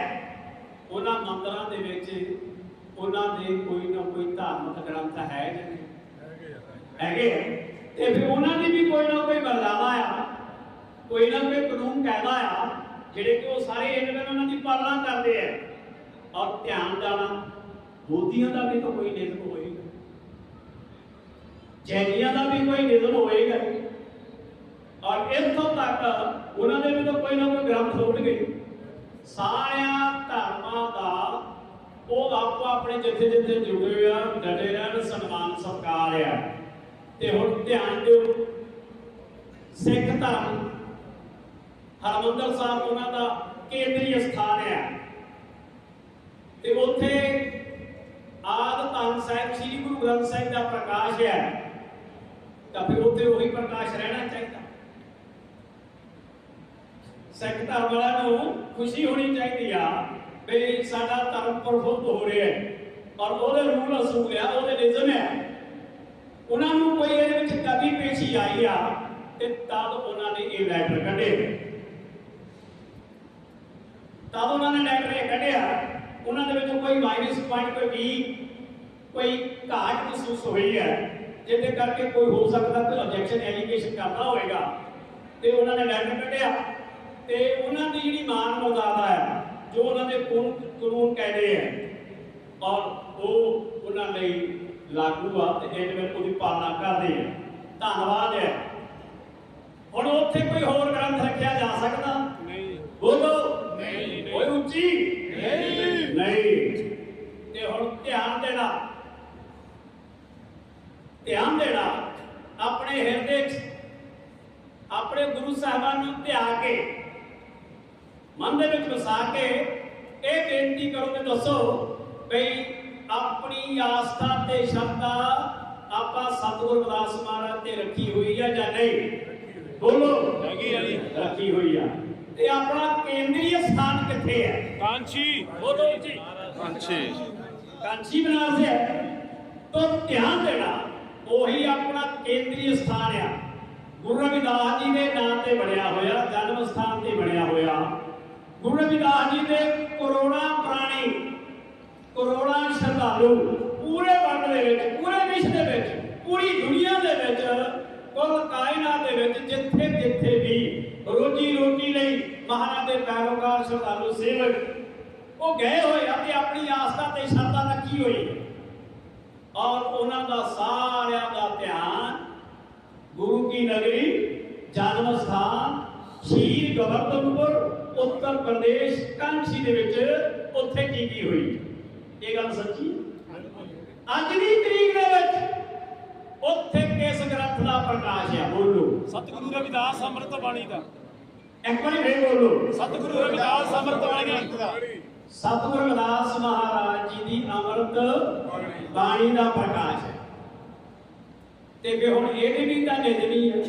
ਉਹਨਾਂ ਮੰਦਰਾਂ ਦੇ ਵਿੱਚ ਉਹਨਾਂ ਦੇ ਕੋਈ ਨਾ ਕੋਈ ਧਾਰਮਿਕ ਗ੍ਰੰਥ ਹੈ ਜਾਂ ਹੈਗੇ ਆ। ਤੇ ਫਿਰ ਉਹਨਾਂ ਦੀ ਵੀ ਕੋਈ ਨਾ ਕੋਈ ਬਦਲਾਵਾ ਆ। ਕੋਈ ਨਾ ਕੋਈ ਕਾਨੂੰਨ ਕਾਇਦਾ ਆ, ਜਿਹੜੇ ਕਿ ਉਹ ਸਾਰੇ ਇਹਨਾਂ ਉਹਨਾਂ ਦੀ ਪਾਲਣਾ ਕਰਦੇ ਆ। ਔਰ ਧਿਆਨ ਦੇਣਾ, ਮੋਦੀਆਂ ਦਾ ਵੀ ਤਾਂ ਕੋਈ ਨਿਯਮ ਹੋਏਗਾ ਜੈਨੀਆਂ ਦਾ ਵੀ ਕੋਈ ਨਿਯਮ ਹੋਏਗਾ ਔਰ ਇੱਥੋਂ ਤੱਕ ਉਹਨਾਂ ਦੇ ਵੀ ਤਾਂ ਕੋਈ ਨਾ ਕੋਈ ਗ੍ਰੰਥ ਹੋਣਗੇ। ਸਾਰਿਆਂ ਧਰਮਾਂ ਦਾ ਉਹ ਆਪੋ ਆਪਣੇ ਜਿੱਥੇ ਜਿੱਥੇ ਜੁੜੇ ਹੋਏ ਆ, ਡਟੇ ਰਹਿਣ, ਸਨਮਾਨ, ਸਤਿਕਾਰ ਆ। ਤੇ ਹੁਣ ਧਿਆਨ ਦਿਓ, ਸਿੱਖ ਧਰਮ, ਹਰਮੰਦਰ ਸਾਹਿਬ ਉਹਨਾਂ ਦਾ ਕੇਂਦਰੀ ਸਥਾਨ ਆ। ਤੇ ਉੱਥੇ ਆਦ ਧੰਨ ਸਾਹਿਬ, ਸ੍ਰੀ ਗੁਰੂ ਗ੍ਰੰਥ ਸਾਹਿਬ ਦਾ ਪ੍ਰਕਾਸ਼ ਹੈ ਤਾਂ ਫਿਰ ਉੱਥੇ ਉਹੀ ਪ੍ਰਕਾਸ਼ ਰਹਿਣਾ ਚਾਹੀਦਾ। ਸਿੱਖ ਧਰਮ ਵਾਲਿਆਂ ਨੂੰ ਖੁਸ਼ੀ ਹੋਣੀ ਚਾਹੀਦੀ ਆ ਵੀ ਸਾਡਾ ਧਰਮ ਪ੍ਰਫੁੱਲਤ ਹੋ ਰਿਹਾ ਹੈ। ਔਰ ਉਹਦੇ ਰੂਲ ਅਸੂਲ ਆ, ਉਹਦੇ ਨਿਯਮ ਹੈ ਉਹਨਾਂ ਨੂੰ ਕੋਈ ਇਹਦੇ ਵਿੱਚ ਕਮੀ ਪੇਸ਼ੀ ਆਈ ਆ, ਤੇ ਤਦ ਉਹਨਾਂ ਨੇ ਇਹ ਲੈਟਰ ਕੱਢੇ। ਤਦ ਉਹਨਾਂ ਨੇ ਲੈਟਰ ਇਹ ਕੱਢਿਆ, ਉਹਨਾਂ ਦੇ ਵਿੱਚੋਂ ਕੋਈ ਮਾਈਨਸ ਪੁਆਇੰਟ ਕੋਈ ਵੀ ਕੋਈ ਘਾਟ ਮਹਿਸੂਸ ਹੋਈ ਹੈ। ਜਿਹਦੇ ਕਰਕੇ ਕੋਈ ਹੋ ਸਕਦਾ ਕੋਈ ਆਬਜੈਕਸ਼ਨ ਐਲੀਗੇਸ਼ਨ ਕਰਦਾ ਹੋਵੇਗਾ ਤੇ ਉਹਨਾਂ ਨੇ ਲੈਟਰ ਕੱਢਿਆ। ਤੇ ਉਹਨਾਂ ਦੀ ਜਿਹੜੀ ਮਾਨ ਮਰਜ਼ਾਦਾ ਹੈ ਜੋ ਉਹਨਾਂ ਦੇ ਕਾਨੂੰਨ ਕਾਨੂੰਨ ਕਹਿੰਦੇ ਆ ਔਰ ਉਹ ਉਹਨਾਂ ਲਈ ਲਾਗੂ ਆ ਤੇ ਇਹਦੇ ਵਿੱਚ ਉਹਦੀ ਪਾਲਣਾ ਕਰਦੇ ਆ। ਧੰਨਵਾਦ ਹੈ। ਹੁਣ ਉੱਥੇ ਕੋਈ ਹੋਰ ਗ੍ਰੰਥ ਰੱਖਿਆ ਜਾ ਸਕਦਾ? ਨਹੀਂ। ਬੋਲੋ। ਨਹੀਂ, ਨਹੀਂ। ਓਏ ਉੱਚੀ। ਨਹੀਂ। ਨਹੀਂ। ਤੇ ਹੁਣ ਧਿਆਨ ਦੇਣਾ। ਧਿਆਨ ਦੇਣਾ। ਆਪਣੇ ਹਿਰਦੇ 'ਚ ਆਪਣੇ ਗੁਰੂ ਸਾਹਿਬਾਨ ਨੂੰ ਧਿਆ ਕੇ ਮਨ ਦੇ ਵਿੱਚ ਵਸਾ ਕੇ ਇਹ ਬੇਨਤੀ ਕਰੋ ਕਿ ਦੱਸੋ ਬਈ ਆਪਣੀ ਆਸਥਾ ਤੇ ਸ਼ਰਧਾ ਆਪਾਂ ਸਤਿਗੁਰ ਵਿਲਾਸ ਮਹਾਰਾਜ ਤੇ ਰੱਖੀ ਹੋਈ ਆ ਜਾਂ ਨਹੀਂ? ਬੋਲੋ ਹੈਗੀ ਆ ਜੀ। ਰੱਖੀ ਹੋਈ ਆ। ਤੇ ਆਪਣਾ ਕੇਂਦਰੀ ਸਥਾਨ ਕਿੱਥੇ ਹੈ ਕਾਂਚੀ ਬੋਲੋ ਜੀ। ਕਾਂਚੀ ਕਾਂਚੀ ਬਨਾਰਸ ਹੈ ਤਾਂ ਧਿਆਨ ਦੇਣਾ। ਕੇਂਦਰੀ ਸਥਾਨ ਆ। ਗੁਰੂ ਰਵਿਦਾਸ ਜੀ ਦੇ ਨਾਂ ਤੇ ਬਣਿਆ ਹੋਇਆ, ਜਨਮ ਸਥਾਨ ਤੇ ਬਣਿਆ ਹੋਇਆ। ਗੁਰੂ ਰਵਿਦਾਸ ਜੀ ਦੇ ਕਰੋੜਾਂ ਪ੍ਰਾਣੀ, ਕਰੋੜਾਂ ਸ਼ਰਧਾਲੂ ਪੂਰੇ ਵਰਲਡ ਦੇ ਵਿੱਚ, ਪੂਰੇ ਵਿਸ਼ਵ ਦੇ ਵਿੱਚ, ਪੂਰੀ ਦੁਨੀਆ ਦੇ ਵਿੱਚ, ਕੁੱਲ ਕਾਇਨਾਤ ਦੇ ਵਿੱਚ ਜਿੱਥੇ ਜਿੱਥੇ ਵੀ ਰੋਜੀ ਰੋਟੀ ਲਈ ਮਹਾਰਾਜ ਦੇ ਪੈਰੋਕਾਰ ਸ਼ਰਧਾਲੂ ਸੇਵਕ, ਉਹ ਗਏ ਹੋਏ ਅਤੇ ਆਪਣੀ ਆਸਥਾ ਤੇ ਸ਼ਰਧਾ ਰੱਖੀ ਹੋਈ। ਔਰ ਉਹਨਾਂ ਦਾ ਸਾਰਿਆਂ ਦਾ ਧਿਆਨ ਗੁਰੂ ਕੀ ਨਗਰੀ ਜਨਮ ਸਥਾਨ ਸ਼੍ਰੀ ਗਵਰਧਨਪੁਰ ਉੱਤਰ ਪ੍ਰਦੇਸ਼ ਕਾਂਚੀ ਦੇ ਵਿੱਚ ਉੱਥੇ ਕੀਤੀ ਹੋਈ? ਇਹ ਗੱਲ ਸੱਚੀ ਹੈ। ਅੱਜ ਦੀ ਤਰੀਕ ਦੇ ਵਿੱਚ ਉੱਥੇ ਕਿਸ ਗ੍ਰੰਥ ਦਾ ਪ੍ਰਕਾਸ਼ ਹੈ? ਬੋਲੋ। ਸਤਿਗੁਰੂ ਰਵਿਦਾਸ ਅੰਮ੍ਰਿਤ ਬਾਣੀ ਦਾ। ਇੱਕ ਵਾਰੀ ਫੇਰ ਬੋਲੋ। ਸਤਿਗੁਰੂ ਰਵਿਦਾਸ ਅੰਮ੍ਰਿਤ ਬਾਣੀ ਦਾ। ਸਤਿਗੁਰੂ ਰਵਿਦਾਸ ਮਹਾਰਾਜ ਜੀ ਦੀ ਅੰਮ੍ਰਿਤ ਬਾਣੀ ਦਾ ਪ੍ਰਕਾਸ਼ ਹੈ। ਤੇ ਫਿਰ ਹੁਣ ਇਹਦੇ ਵੀ ਤਾਂ ਨਿਯਮੀ ਹੈ।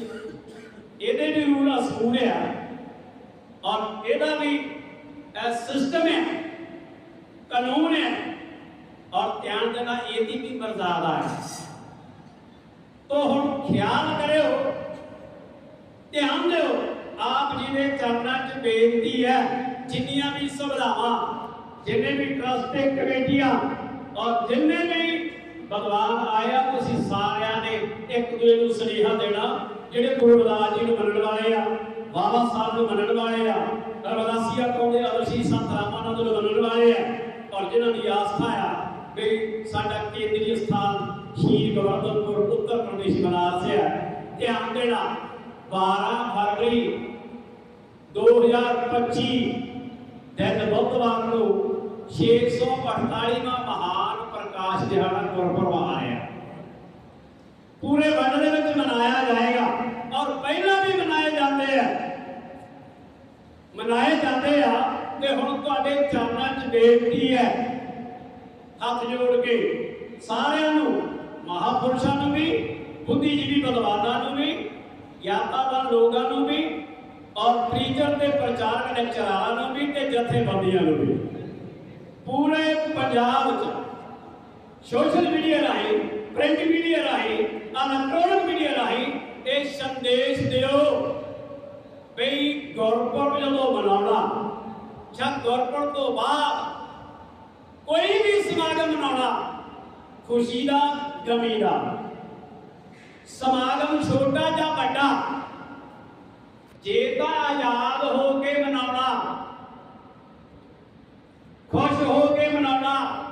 ਇਹਦੇ ਵੀ ਰੂਲ ਅਸੂਲ ਹੈ ਔਰ ਇਹਦਾ ਵੀ ਸਿਸਟਮ ਹੈ, ਕਾਨੂੰਨ ਹੈ। ਔਰ ਧਿਆਨ ਦੇਣਾ ਇਹਦੀ ਵੀ ਮਰਜ਼ਾਦਾ ਹੈ। ਤੋ ਹੁਣ ਖਿਆਲ ਕਰਿਓ, ਧਿਆਨ ਦਿਓ। ਆਪ ਜੀ ਦੇ ਚਰਨਾਂ 'ਚ ਬੇਨਤੀ ਹੈ, ਜਿੰਨੀਆਂ ਵੀ ਸੁਵਿਧਾਵਾਂ ਜਿੰਨੇ ਵੀ ਟਰਸਟ ਤੇ ਕਮੇਟੀਆਂ ਔਰ ਜਿੰਨੇ ਵੀ ਭਗਵਾਨ ਆਇਆ, ਤੁਸੀਂ ਸਾਰਿਆਂ ਨੇ ਇੱਕ ਦੂਜੇ ਨੂੰ ਸੁਨੇਹਾ ਦੇਣਾ, ਜਿਹੜੇ ਗੁਰੂ ਜੀ ਨੂੰ ਮੰਨਣ ਵਾਲੇ ਆ, ਬਾਬਾ ਸਾਹਿਬ ਨੂੰ ਮੰਨਣ ਵਾਲੇ ਆ, ਰਵਿਦਾਸੀਆ ਕੌਮ ਅਦਰਸ਼ੀ ਸੰਤ ਰਾਮਾਨੰਦ ਨੂੰ ਮੰਨਣ ਵਾਲੇ ਆ, ਔਰ ਜਿਨ੍ਹਾਂ ਦੀ ਆਸਥਾ ਆ ਵੀ ਸਾਡਾ ਕੇਂਦਰੀ ਸਥਾਨ ਸ਼੍ਰੀ ਗਵਰਧਨਪੁਰ ਉੱਤਰ ਪ੍ਰਦੇਸ਼, ਬਨਾਰਸ ਹੈ ਧਿਆਨ ਦੇਣਾ 12 ਫਰਵਰੀ 2025 ਦਿਨ ਬੁੱਧਵਾਰ ਨੂੰ 648ਵਾਂ ਮਹਾਨ ਪ੍ਰਕਾਸ਼ ਦਿਹਾੜਾ ਗੁਰਪੁਰਬ ਆ ਰਿਹਾ ਪੂਰੇ ਵਰਲਡ ਦੇ ਵਿੱਚ ਮਨਾਇਆ ਜਾਏਗਾ ਔਰ ਪਹਿਲਾਂ ਵੀ ਮਨਾਏ ਜਾਂਦੇ ਆ। ਮਨਾਏ ਜਾਂਦੇ ਆ ਤੇ ਹੁਣ ਤੁਹਾਡੇ ਚਰਨਾਂ 'ਚ ਬੇਨਤੀ ਹੈ, ਹੱਥ ਜੋੜ ਕੇ ਸਾਰਿਆਂ ਨੂੰ, ਮਹਾਪੁਰਸ਼ਾਂ ਨੂੰ ਵੀ ਬੁੱਧੀਜੀਵੀ ਵਿਦਵਾਨਾਂ ਨੂੰ ਵੀ ਗਿਆਤਾਵਾਨ ਲੋਕਾਂ ਨੂੰ ਵੀ ਔਰ ਪ੍ਰੀਚਰ ਤੇ ਪ੍ਰਚਾਰਕ ਲੈਕਚਰਾਰਾਂ ਨੂੰ ਵੀ ਤੇ ਜਥੇਬੰਦੀਆਂ ਨੂੰ ਵੀ ਪੂਰੇ ਪੰਜਾਬ 'ਚ ਸੋਸ਼ਲ ਮੀਡੀਆ ਰਾਹੀਂ ਪ੍ਰਿੰਟ ਮੀਡੀਆ ਰਾਹੀਂ ਇਲੈਕਟ੍ਰੋਨਿਕ ਮੀਡੀਆ ਰਾਹੀਂ ਇਹ ਸੰਦੇਸ਼ ਦਿਓ ਬਈ ਗੁਰਪੁਰਬ ਜਦੋਂ ਮਨਾਉਣਾ ਜਾਂ ਗੁਰਪੁਰਬ ਤੋਂ ਬਾਅਦ ਕੋਈ ਵੀ ਸਮਾਗਮ ਮਨਾਉਣਾ ਖੁਸ਼ੀ ਦਾ ਗਮੀ ਦਾ ਸਮਾਗਮ ਛੋਟਾ ਜਾਂ ਵੱਡਾ ਜੇ ਤਾਂ ਆਜ਼ਾਦ ਹੋ ਕੇ ਮਨਾਉਣਾ, ਖੁਸ਼ ਹੋ ਕੇ ਮਨਾਉਣਾ,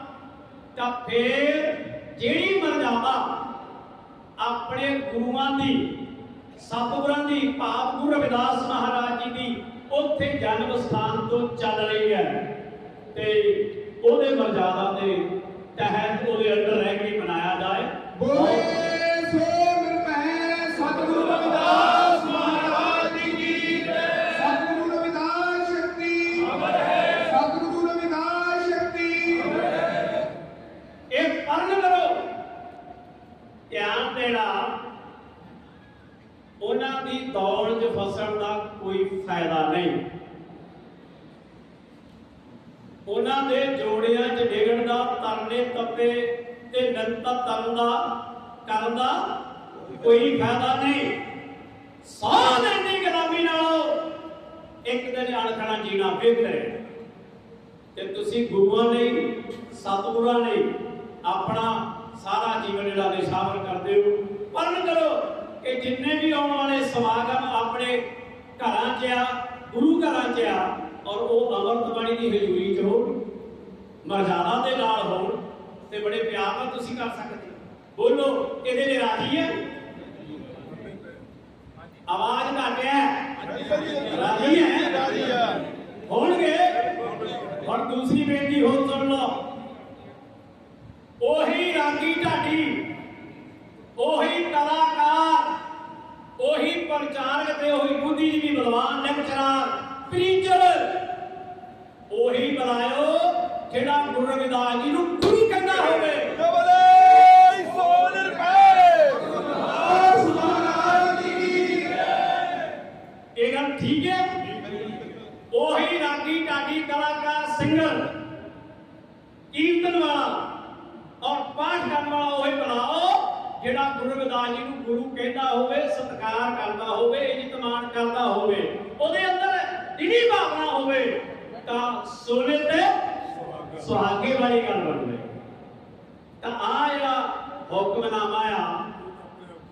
ਤਾਂ ਫੇਰ ਜਿਹੜੀ ਮਰਜ਼ਾਦਾ ਆਪਣੇ ਗੁਰੂਆਂ ਦੀ, ਸਤਿਗੁਰਾਂ ਦੀ ਭਾਵ ਗੁਰੂ ਰਵਿਦਾਸ ਮਹਾਰਾਜ ਜੀ ਦੀ ਉੱਥੇ ਜਨਮ ਸਥਾਨ ਤੋਂ ਚੱਲ ਰਹੀ ਹੈ। ਤੇ ਉਹਦੇ ਮਰਜ਼ਾਦਾ ਦੇ ਤਹਿਤ ਉਹਦੇ ਅੰਦਰ ਰਹਿ ਕੇ ਮਨਾਇਆ ਜਾਏ। ਬੋਲੇ। ਦੌੜ 'ਚ ਫਸਣ ਦਾ ਕੋਈ ਫਾਇਦਾ ਨਹੀਂ। ਉਹਨਾਂ ਦੇ ਜੋੜਿਆਂ 'ਚ ਡਿੱਗਣ ਦਾ, ਤਰਨੇ ਤੱਪੇ ਤੇ ਨੰਤਾ ਤਰਨ ਦਾ, ਕਰਨ ਦਾ ਕੋਈ ਫਾਇਦਾ ਨਹੀਂ। ਸਾਹ ਦੀ ਗੁਲਾਮੀ ਨਾਲੋਂ ਇੱਕ ਦਿਨ ਅਣਖਣਾ ਜੀਣਾ ਬਿਹਤਰ ਹੈ। ਤੇ ਤੁਸੀਂ ਗੁਰੂਆਂ ਲਈ, ਸਤਿਗੁਰਾਂ ਲਈ ਆਪਣਾ ਸਾਰਾ ਜੀਵਨ ਜਿਹੜਾ ਨਿਸ਼ਾਵਰ ਕਰਦੇ ਹੋ। ਪਰਨ ਕਰੋ। ਕਿ ਜਿੰਨੇ ਵੀ ਆਉਣ ਵਾਲੇ ਸਮਾਗਮ ਆਪਣੇ ਘਰਾਂ 'ਚ ਆ, ਗੁਰੂ ਘਰਾਂ 'ਚ ਆ, ਔਰ ਉਹ ਅਮਰਤ ਬਾਣੀ ਦੀ ਹਜ਼ੂਰੀ 'ਚ ਹੋਣ ਮਰਜ਼ਾਦਾ ਦੇ ਨਾਲ ਹੋਣ, ਤੇ ਬੜੇ ਪਿਆਰ ਨਾਲ ਤੁਸੀਂ ਕਰ ਸਕਦੇ ਬੋਲੋ, ਇਹਦੇ ਲਈ ਰਾਜੀ ਹੈ ਆਵਾਜ਼ ਘੱਟ ਹੈ? ਰਾਜੀ ਹੈ? ਹੋਣਗੇ? ਹੁਣ ਦੂਸਰੀ ਬੇਨਤੀ ਹੋਰ ਸੁਣ ਲਓ। ਉਹੀ ਰਾਗੀ ਢਾਡੀ ਉਹੀ ਕਲਾਕਾਰ, ਉਹੀ ਪ੍ਰਚਾਰਕ ਤੇ ਉਹੀ ਬੁੱਧੀ ਬੁੱਧੀਜੀਵੀ ਬਲਵਾਨ ਲੈਕਚਰਰ ਪ੍ਰੀਚਰ ਉਹੀ ਬੁਲਾਇਓ ਜਿਹੜਾ ਗੁਰੂ ਰਵਿਦਾਸ ਜੀ ਨੂੰ ਗੁਰੂ ਸੋਨੇ ਤੇ ਸੁਹਾਗੇ ਵਾਲੀ ਗੱਲ ਬਣ ਜਾਏ ਤਾਂ ਆ ਜਿਹੜਾ ਹੁਕਮਨਾਮਾ ਆ,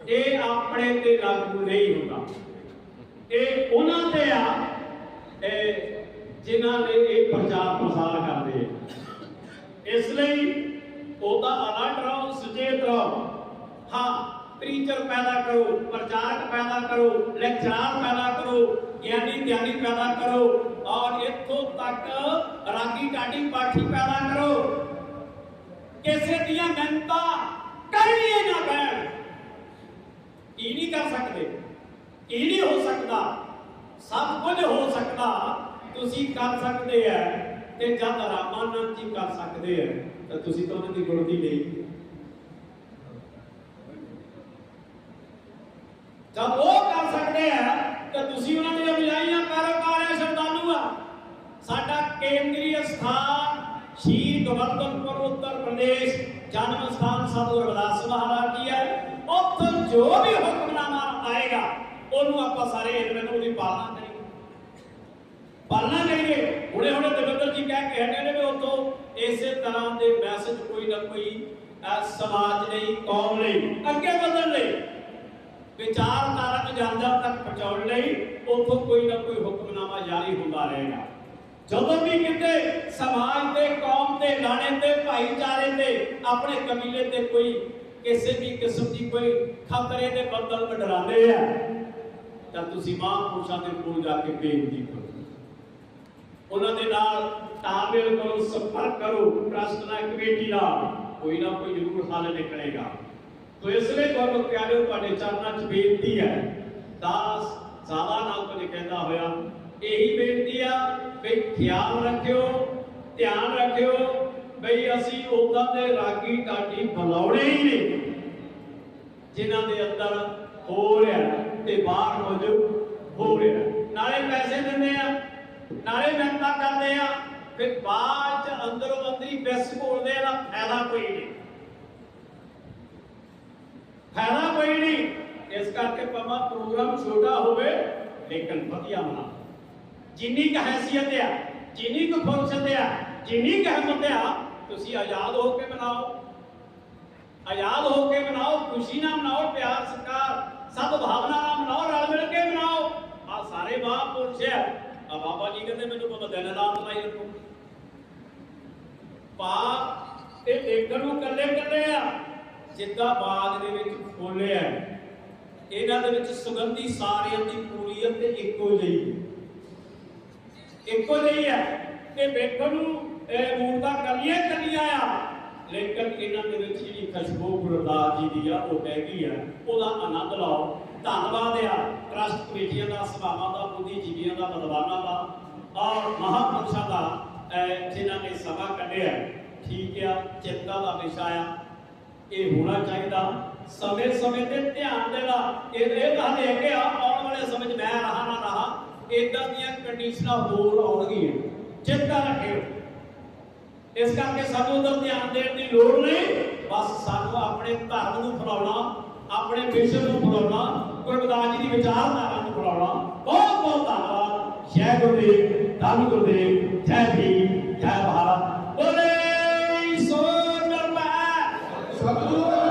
ਇਹ ਆਪਣੇ ਤੇ ਲਾਗੂ ਨਹੀਂ ਹੁੰਦਾ। ਇਹ ਉਹਨਾਂ ਤੇ ਆ, ਇਹ ਜਿਨ੍ਹਾਂ ਨੇ ਇਹ ਪ੍ਰਚਾਰ ਪ੍ਰਸਾਰ ਕਰਦੇ ਇਸ ਲਈ ਉਹਦਾ ਅਲਰਟ ਰਹੋ, ਸੁਚੇਤ ਰਹੋ। ਹਾਂ ਪ੍ਰੀਚਰ ਪੈਦਾ ਕਰੋ, ਪ੍ਰਚਾਰਕ ਪੈਦਾ ਕਰੋ, ਲੈਕਚਰਰ ਪੈਦਾ ਕਰੋ, ਗਿਆਨੀ ਗਿਆਨੀ ਪੈਦਾ ਕਰੋ ਔਰ ਇੱਥੋਂ ਤੱਕ ਰਾਗੀ ਟਾਡੀ ਪਾਠੀ ਪੈਦਾ ਕਰੋ। ਕਿਸੇ ਦੀਆਂ ਮਿਹਨਤਾਂ ਕਰਨੀਆਂ ਨਾ ਪੈਣ। ਕੀ ਨਹੀਂ ਕਰ ਸਕਦੇ? ਕੀ ਨਹੀਂ ਹੋ ਸਕਦਾ? ਸਭ ਕੁਝ ਹੋ ਸਕਦਾ। ਤੁਸੀਂ ਕਰ ਸਕਦੇ ਆ ਤੇ ਜਦ ਰਾਮਾਨੰਦ ਜੀ ਕਰ ਸਕਦੇ ਆ ਤਾਂ ਤੁਸੀਂ ਤਾਂ ਉਹਨਾਂ ਦੀ ਗੁਰਦੀ ਲਈ ਜਦ ਉਹ ਕਰ ਸਕਦੇ ਆ, ਤਾਂ ਤੁਸੀਂ ਉਹਨਾਂ ਦੀਆਂ ਬਜਾਈਆਂ ਕਾਰੋਬਾਰ ਸ਼ਰਧਾਲੂ ਆ। ਸਾਡਾ ਕੇਂਦਰੀ ਸਥਾਨ ਸ਼ਹੀਦ ਗੋਬਿੰਦਪੁਰ, ਉੱਤਰ ਪ੍ਰਦੇਸ਼, ਜਨਮ ਸਥਾਨ ਸਤਿਗੁਰ ਰਵਿਦਾਸ ਮਹਾਰਾਜ ਜੀ ਹੈ ਉੱਥੋਂ ਜੋ ਵੀ ਹੁਕਮਨਾਮਾ ਆਏਗਾ, ਉਹਨੂੰ ਆਪਾਂ ਸਾਰੇ ਇਹਨਾਂ ਉਹਦੀ ਪਾਲਣਾ ਕਰੀਏ। ਪਾਲਣਾ ਕਰੀਏ। ਹੁਣੇ ਹੁਣੇ ਦਵਿੰਦਰ ਜੀ ਕਹਿ ਕੇ ਹਟੇ ਨੇ ਵੀ ਉੱਥੋਂ ਇਸੇ ਤਰ੍ਹਾਂ ਦੇ ਮੈਸੇਜ ਕੋਈ ਨਾ ਕੋਈ ਸਮਾਜ ਲਈ, ਕੌਮ ਲਈ, ਅੱਗੇ ਵਧਣ ਲਈ। ਵਿਚਾਰਧਾਰਾ ਨੂੰ ਤੱਕ ਪਹੁੰਚਾਉਣ ਲਈ ਉੱਥੋਂ ਕੋਈ ਨਾ ਕੋਈ ਹੁਕਮਨਾਮਾ ਜਾਰੀ ਹੁੰਦਾ ਰਹੇਗਾ। ਜਦੋਂ ਵੀ ਕਿਤੇ ਸਮਾਜ ਤੇ ਕੌਮ ਤੇ ਲਾਣੇ ਤੇ, ਭਾਈਚਾਰੇ ਤੇ, ਆਪਣੇ ਕਬੀਲੇ ਤੇ ਕੋਈ ਕਿਸੇ ਵੀ ਕਿਸਮ ਦੀ ਕੋਈ ਖਤਰੇ ਦੇ ਬੱਦਲ ਮੰਡਰਾਉਂਦੇ ਆ, ਤਾਂ ਤੁਸੀਂ ਮਹਾਂਪੁਰਸ਼ਾਂ ਦੇ ਕੋਲ ਜਾ ਕੇ ਬੇਨਤੀ ਕਰੋ। ਉਹਨਾਂ ਦੇ ਨਾਲ ਤਾਲਮੇਲ ਕਰੋ, ਸੰਪਰਕ ਕਰੋ, ਟਰਸਟ ਨਾਲ ਕਮੇਟੀ ਨਾਲ ਕੋਈ ਨਾ ਕੋਈ ਜ਼ਰੂਰ ਹੱਲ ਨਿਕਲੇਗਾ। ਤੋ ਇਸ ਲਈ ਤੁਹਾਨੂੰ ਪਿਆਰਿਓ, ਤੁਹਾਡੇ ਚਰਨਾਂ 'ਚ ਬੇਨਤੀ ਹੈ। ਦਾਸ ਜ਼ਿਆਦਾ ਨਾਲ ਕੁਝ ਕਹਿੰਦਾ ਹੋਇਆ, ਇਹੀ ਬੇਨਤੀ ਆ ਵੀ ਖਿਆਲ ਰੱਖਿਓ, ਧਿਆਨ ਰੱਖਿਓ ਬਈ ਅਸੀਂ ਉਦਾਂ ਦੇ ਰਾਗੀ ਢਾਡੀ ਬੁਲਾਉਣੇ ਹੀ ਨਹੀਂ, ਜਿਨ੍ਹਾਂ ਦੇ ਅੰਦਰ ਹੋ ਰਿਹਾ ਤੇ ਬਾਹਰ ਕੁਝ ਹੋ ਰਿਹਾ ਨਾਲੇ ਪੈਸੇ ਦਿੰਦੇ ਆ, ਨਾਲੇ ਮਿਹਨਤਾਂ ਕਰਦੇ ਆ, ਫਿਰ ਬਾਅਦ ਚ ਅੰਦਰੋਂ ਅੰਦਰੀ ਬੈਸ ਬੋਲਦੇ ਆ ਦਾ ਫਾਇਦਾ ਕੋਈ ਨਹੀਂ। ਫਾਇਦਾ ਕੋਈ ਨਹੀਂ। ਇਸ ਕਰਕੇ ਪਮਾ ਪ੍ਰੋਗਰਾਮ ਛੋਟਾ ਹੋਵੇ, ਲੇਕਿਨ ਵਧੀਆ ਬਣਾ ਜਿੰਨੀ ਕੁ ਹੈਸੀਅਤ ਆ, ਜਿੰਨੀ ਕੁ ਫੁਰਸਤ ਆ, ਜਿੰਨੀ ਕੁ ਹਿੰਮਤ ਆ, ਤੁਸੀਂ ਆਜ਼ਾਦ ਹੋ ਕੇ ਬਣਾਓ ਆਜ਼ਾਦ ਹੋ ਕੇ ਬਣਾਓ ਖੁਸ਼ੀ ਨਾਲ ਬਣਾਓ ਪਿਆਰ, ਸਤਿਕਾਰ, ਸਭ ਭਾਵਨਾ ਨਾਲ ਮਨਾਓ, ਰਲ ਮਿਲ ਕੇ ਬਣਾਓ ਆ ਸਾਰੇ ਮਹਾਂਪੁਰਸ਼ ਆ। ਆ ਬਾਬਾ ਜੀ ਕਹਿੰਦੇ, ਮੈਨੂੰ ਬਾਬਾ ਦਿਨ ਰਾਤ ਲਾਈ ਰੱਖੋ। ਪਾ ਇਹ ਦੇਖਣ ਨੂੰ ਕੱਲੇ ਕੱਲੇ ਆ। ਜਿੱਦਾਂ ਬਾਗ ਦੇ ਵਿੱਚ ਫੁੱਲ ਆ ਇਹਨਾਂ ਦੇ ਵਿੱਚ ਸੁਗੰਧੀ ਸਾਰਿਆਂ ਦੀ ਪੂਰੀਅਤ ਤੇ ਇੱਕੋ ਜਿਹੀ ਹੈ। ਇੱਕੋ ਜਿਹੀ ਹੈ ਤੇ ਵੇਖਣ ਨੂੰ ਇਹ ਮੂਰਤਾਂ ਕੱਲੀਆਂ ਕੱਲੀਆਂ ਆ। ਲੇਕਿਨ ਇਹਨਾਂ ਦੇ ਵਿੱਚ ਜਿਹੜੀ ਖੁਸ਼ਬੂ ਗੁਰਦਾਸ ਜੀ ਦੀ ਆ ਉਹ ਹੈਗੀ ਆ। ਉਹਦਾ ਆਨੰਦ ਲਓ। ਧੰਨਵਾਦ ਆ। ਟਰਸਟ ਕਮੇਟੀਆਂ ਦਾ ਸਭਾਵਾਂ ਦਾ ਬੁੱਧੀਜੀਵੀਆਂ ਦਾ ਵਿਦਵਾਨਾਂ ਦਾ ਔਰ ਮਹਾਂਪੁਰਸ਼ਾਂ ਦਾ ਅਹ, ਜਿਨ੍ਹਾਂ ਨੇ ਸਮਾਂ ਕੱਢਿਆ। ਠੀਕ ਆ ਚਿੰਤਾ ਦਾ ਵਿਸ਼ਾ ਆ। ਇਹ ਹੋਣਾ ਚਾਹੀਦਾ। ਸਮੇਂ ਸਮੇਂ ਤੇ ਧਿਆਨ ਦੇਣਾ। ਇਹ ਇਹ ਤਾਂ ਲੈ ਕੇ ਆ, ਆਉਣ ਵਾਲੇ ਸਮੇਂ 'ਚ ਮੈਂ ਰਹਾ ਨਾ ਰਹਾ ਇਦਾਂ ਦੀਆਂ ਕੰਡੀਸ਼ਨਾਂ ਹੋਰ ਆਉਣਗੀਆਂ। ਚਿੰਤਾ ਰੱਖਿਓ ਇਸ ਕਰਕੇ ਸਾਨੂੰ ਉਧਰ ਧਿਆਨ ਦੇਣ ਦੀ ਲੋੜ ਨਹੀਂ। ਬਸ ਸਾਨੂੰ ਆਪਣੇ ਧਰਮ ਨੂੰ ਫਲਾਉਣਾ, ਆਪਣੇ ਮਿਸ਼ਨ ਨੂੰ ਫਲਾਉਣਾ ਗੁਰਦਾਸ ਜੀ ਦੀ ਵਿਚਾਰਧਾਰਾ ਨੂੰ ਫਲਾਉਣਾ। ਬਹੁਤ ਬਹੁਤ ਧੰਨਵਾਦ। ਜੈ ਗੁਰਦੇਵ, ਧੰਨ ਗੁਰਦੇਵ, ਜੈ ਭੀਮ, ਜੈ ਭਾਰਤ। ਬੋਲੇ। Tá.